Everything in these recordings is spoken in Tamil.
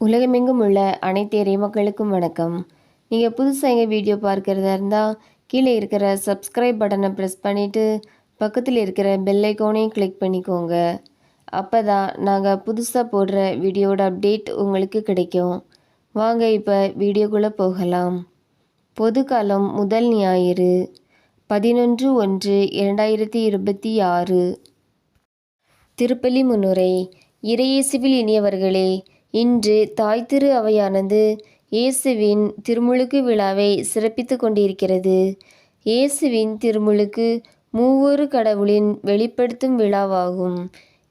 உலகமெங்கும் உள்ள அனைத்து இறை மக்களுக்கும் வணக்கம். நீங்கள் புதுசாக எங்கள் வீடியோ பார்க்குறதா இருந்தால் கீழே இருக்கிற சப்ஸ்கிரைப் பட்டனை ப்ரெஸ் பண்ணிவிட்டு பக்கத்தில் இருக்கிற பெல்லைக்கோனையும் கிளிக் பண்ணிக்கோங்க. அப்போ தான் நாங்கள் புதுசாக போடுற வீடியோட அப்டேட் உங்களுக்கு கிடைக்கும். வாங்க இப்போ வீடியோக்குள்ளே போகலாம். பொதுக்காலம் முதல் ஞாயிறு பதினொன்று ஒன்று இரண்டாயிரத்தி இருபத்தி ஆறு. திருப்பலி முன்னுரை இறையேசுவில் இனியவர்களே இன்று தாய் திரு அவையானது இயேசுவின் திருமுழுக்கு விழாவை சிறப்பித்து கொண்டிருக்கிறது. இயேசுவின் திருமுழுக்கு மூவொரு கடவுளின் வெளிப்படுத்தும் விழாவாகும்.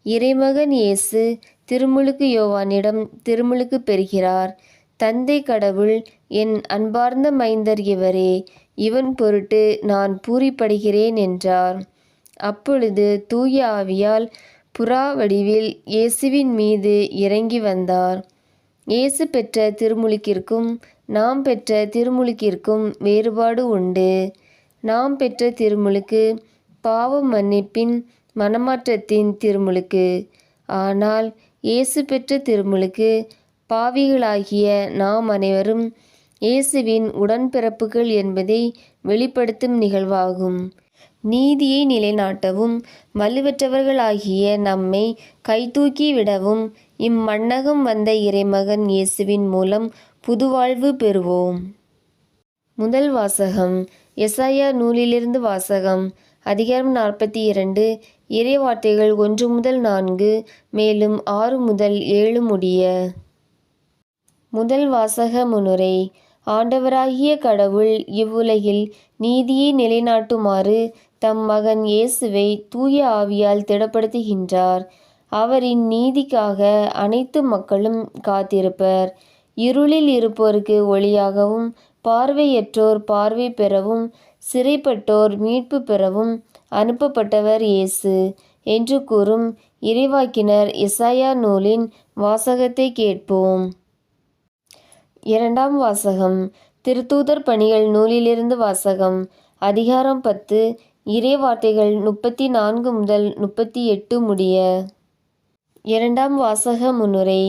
இறைமகன் இயேசு திருமுழுக்கு யோவானிடம் திருமுழுக்கு பெறுகிறார். தந்தை கடவுள் என் அன்பார்ந்த மைந்தர் இவரே இவன் பொருட்டு நான் பூரிப்படுகிறேன் என்றார். அப்பொழுது தூய ஆவியால் புறா வடிவில் இயேசுவின் மீது இறங்கி வந்தார். இயேசு பெற்ற திருமுழுக்கிற்கும் நாம் பெற்ற திருமுழுக்கிற்கும் வேறுபாடு உண்டு. நாம் பெற்ற திருமுழுக்கு பாவ மன்னிப்பின் மனமாற்றத்தின் திருமுழுக்கு. ஆனால் இயேசு பெற்ற திருமுழுக்கு பாவிகளாகிய நாம் அனைவரும் இயேசுவின் உடன்பிறப்புகள் என்பதை வெளிப்படுத்தும் நிகழ்வாகும். நீதியை நிலைநாட்டவும் வலுவற்றவர்களாகிய நம்மை கைதூக்கி விடவும் இம்மண்ணகம் வந்த இறைமகன் இயேசுவின் மூலம் புதுவாழ்வு பெறுவோம். முதல் வாசகம் எசாயா நூலிலிருந்து வாசகம் அதிகாரம் நாற்பத்தி இரண்டு இறைவார்த்தைகள் ஒன்று முதல் நான்கு மேலும் ஆறு முதல் ஏழு முடிய. முதல் வாசக முன்னுரை ஆண்டவராகிய கடவுள் இவ்வுலகில் நீதியை நிலைநாட்டுமாறு தம் மகன் இயேசுவை தூய ஆவியால் திடப்படுத்துகின்றார். அவரின் நீதிக்காக அனைத்து மக்களும் காத்திருப்பர். இருளில் இருப்போருக்கு ஒளியாகவும் பார்வையற்றோர் பார்வை பெறவும் சிறைப்பட்டோர் மீட்பு பெறவும் அனுப்பப்பட்டவர் இயேசு என்று கூறும் இறைவாக்கினர் இசாயா நூலின் வாசகத்தை கேட்போம். இரண்டாம் வாசகம் திருத்தூதர் பணிகள் நூலிலிருந்து வாசகம் அதிகாரம் பத்து இறை வார்த்தைகள் முப்பத்தி நான்கு முதல் முப்பத்தி எட்டு முடிய. இரண்டாம் வாசக முன்னுரை.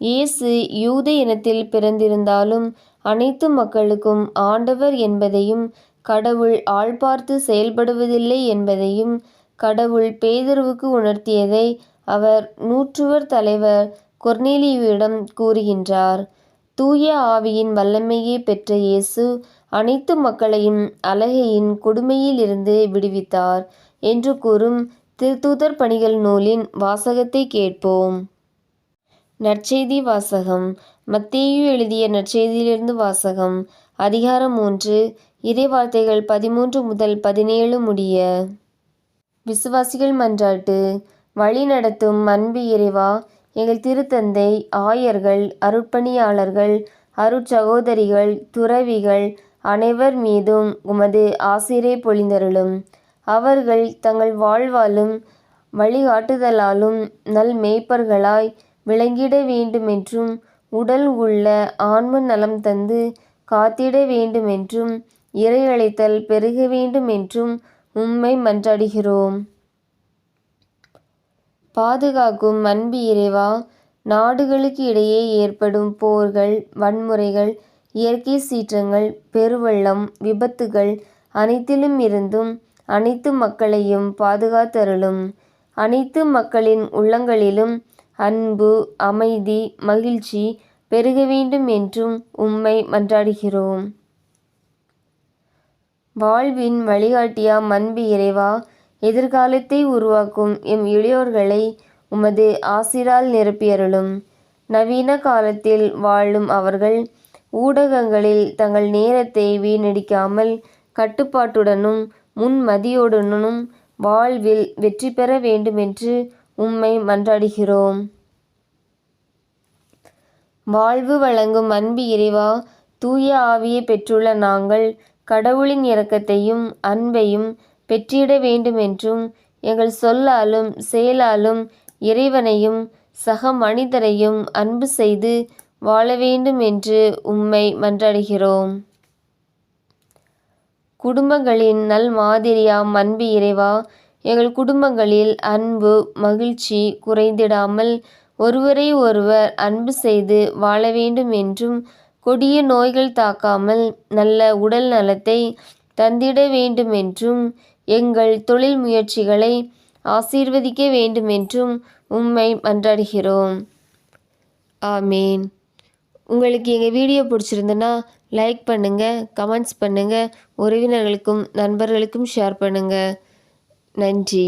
இயேசு யூத இனத்தில் பிறந்திருந்தாலும் அனைத்து மக்களுக்கும் ஆண்டவர் என்பதையும் கடவுள் ஆள் பார்த்து செயல்படுவதில்லை என்பதையும் கடவுள் பேதர்வுக்கு உணர்த்தியதை அவர் நூற்றுவர் தலைவர் கொர்னேலியுவிடம் கூறுகின்றார். தூய ஆவியின் வல்லமையை பெற்ற இயேசு அனைத்து மக்களையும் அலகையின் கொடுமையில் இருந்து விடுவித்தார் என்று கூறும் திருத்தூதர் பணிகள் நூலின் வாசகத்தை கேட்போம். நற்செய்தி வாசகம். மத்தேயு எழுதிய நற்செய்தியிலிருந்து வாசகம். அதிகாரம் மூன்று. இறைவார்த்தைகள் பதிமூன்று முதல் பதினேழு முடிய. விசுவாசிகள் மன்றாட்டு. வழி நடத்தும் அன்பு இறைவா எங்கள் திருத்தந்தை ஆயர்கள் அருட்பணியாளர்கள் அருட்சகோதரிகள் துறவிகள் அனைவர் மீதும் உமது ஆசிரே பொழிந்தருளும். அவர்கள் தங்கள் வாழ்வாலும் வழிகாட்டுதலாலும் நல் மேய்ப்பர்களாய் விளங்கிட வேண்டுமென்றும் உடல் உள்ள ஆன்ம நலம் தந்து காத்திட வேண்டுமென்றும் இறையழைத்தல் பெருக வேண்டுமென்றும் உம்மை மன்றாடுகிறோம். பாதுகாக்கும் அன்பு இறைவா நாடுகளுக்கு இடையே ஏற்படும் போர்கள் வன்முறைகள் இயற்கை சீற்றங்கள் பெருவெள்ளம் விபத்துகள் அனைத்திலும் இருந்தும் அனைத்து மக்களையும் பாதுகாத்தருளும். அனைத்து மக்களின் உள்ளங்களிலும் அன்பு அமைதி மகிழ்ச்சி பெருக வேண்டும் என்றும் உம்மை மன்றாடுகிறோம். வாழ்வின் வழிகாட்டியா அன்பு இறைவா எதிர்காலத்தை உருவாக்கும் எம் இளையோர்களை உமது ஆசிரால் நிரப்பியருளும். நவீன காலத்தில் வாழும் அவர்கள் ஊடகங்களில் தங்கள் நேரத்தை வீணடிக்காமல் கட்டுப்பாட்டுடனும் முன்மதியுடனும் வாழ்வில் வெற்றி பெற வேண்டுமென்று உம்மை மன்றாடுகிறோம். வாழ்வு வழங்கும் அன்பு இறைவா தூய ஆவியை பெற்றுள்ள நாங்கள் கடவுளின் இரக்கத்தையும் அன்பையும் பெற்றிட வேண்டுமென்றும் எங்கள் சொல்லாலும் செயலாலும் இறைவனையும் சக மனிதரையும் அன்பு செய்து வாழ வேண்டும் என்று உம்மை மன்றாடுகிறோம். குடும்பங்களின் நல் மாதிரியாம் அன்பு இறைவா எங்கள் குடும்பங்களில் அன்பு மகிழ்ச்சி குறைந்திடாமல் ஒருவரை ஒருவர் அன்பு செய்து வாழ வேண்டும் என்றும் கொடிய நோய்கள் தாக்காமல் நல்ல உடல் நலத்தை தந்திட வேண்டுமென்றும் எங்கள் தொழில் முயற்சிகளை ஆசீர்வதிக்க வேண்டுமென்றும் உம்மை மன்றாடுகிறோம். ஆமேன். உங்களுக்கு எங்கள் வீடியோ பிடிச்சிருந்துன்னா லைக் பண்ணுங்கள் கமெண்ட்ஸ் பண்ணுங்கள் உறவினர்களுக்கும் நண்பர்களுக்கும் ஷேர் பண்ணுங்கள் நன்றி.